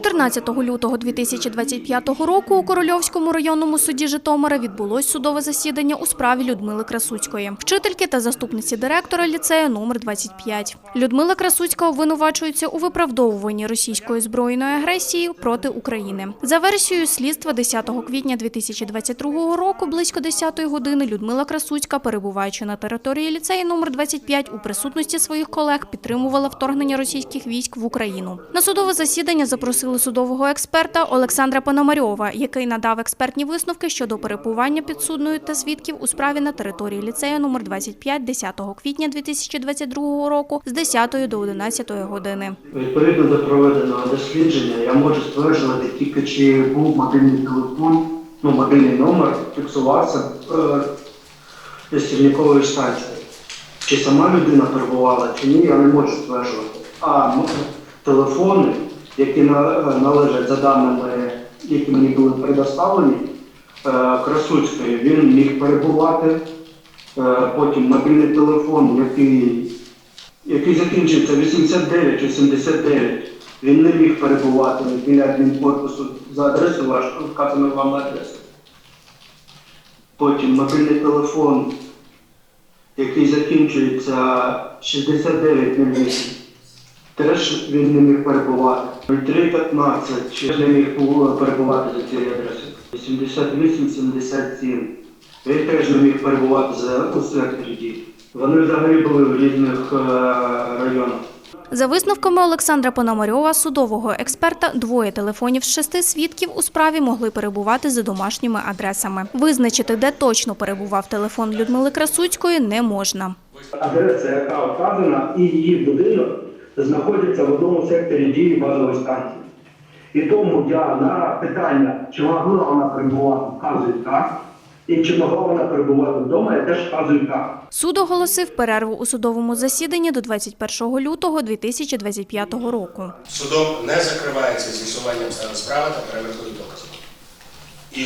14 лютого 2025 року у Корольовському районному суді Житомира відбулось судове засідання у справі Людмили Красуцької, вчительки та заступниці директора ліцею номер 25. Людмила Красуцька обвинувачується у виправдовуванні російської збройної агресії проти України. За версією слідства 10 квітня 2022 року, близько 10 години, Людмила Красуцька, перебуваючи на території ліцею номер 25 у присутності своїх колег, підтримувала вторгнення російських військ в Україну. На судове засідання запросили судового експерта Олександра Пономарьова, який надав експертні висновки щодо перебування підсудної та свідків у справі на території ліцею номер 25 10 квітня 2022 року з 10 до 11 години. Відповідно до проведеного дослідження, я можу стверджувати тільки, чи був мобільний телефон, ну, мобільний номер фіксувався е, стільникової станції. Чи сама людина перебувала, чи ні, я не можу стверджувати. А телефони, які належать за даними, які мені були предоставлені, е, Красуцької, він міг перебувати. Е, Потім мобільний телефон, який який закінчується 89-89, він не міг перебувати біля адмінкорпусу за адресою вашу, вказано вам адресу. Потім мобільний телефон, який закінчується 6908, теж він не міг перебувати. 0315 ще не міг перебувати за цією адресою. 8877. Він теж не міг перебувати за секторі дій. Вони взагалі були в різних е, районах. За висновками Олександра Пономарьова, судового експерта, двоє телефонів з шести свідків у справі могли перебувати за домашніми адресами. Визначити, де точно перебував телефон Людмили Красуцької, не можна. Адреса, яка вказана, і її будинок знаходяться в одному секторі дії базової станції. І тому я на питання, чи могла вона перебувати, вказую так. І чи могла вона перебувати вдома, я теж вказую так. Суд оголосив перерву у судовому засіданні до 21 лютого 2025 року. Судом не закривається з'ясуванням обставин справи та перевіркою доказів. І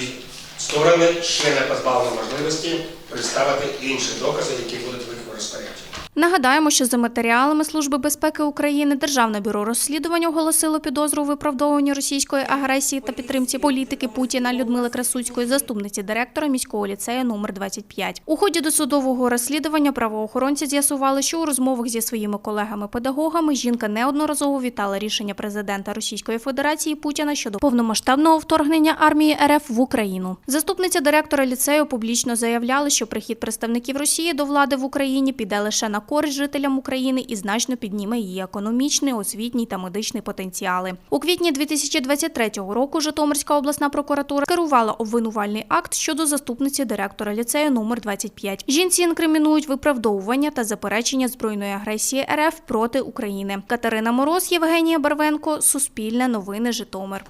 сторони ще не позбавлені можливості представити інші докази, які будуть в їх розпорядженні. Нагадаємо, що за матеріалами Служби безпеки України Державне бюро розслідувань оголосило підозру у виправдовуванні російської агресії та підтримці політики Путіна Людмили Красуцької, заступниці директора міського ліцею номер 25. У ході досудового розслідування правоохоронці з'ясували, що у розмовах зі своїми колегами-педагогами жінка неодноразово вітала рішення президента Російської Федерації Путіна щодо повномасштабного вторгнення армії РФ в Україну. Заступниця директора ліцею публічно заявляла, що прихід представників Росії до влади в Україні піде лише на користь жителям України і значно підніме її економічний, освітній та медичний потенціали. У квітні 2023 року Житомирська обласна прокуратура керувала обвинувальний акт щодо заступниці директора ліцею номер 25. Жінці інкримінують виправдовування та заперечення збройної агресії РФ проти України. Катерина Мороз, Євгенія Барвенко, Суспільне новини Житомир.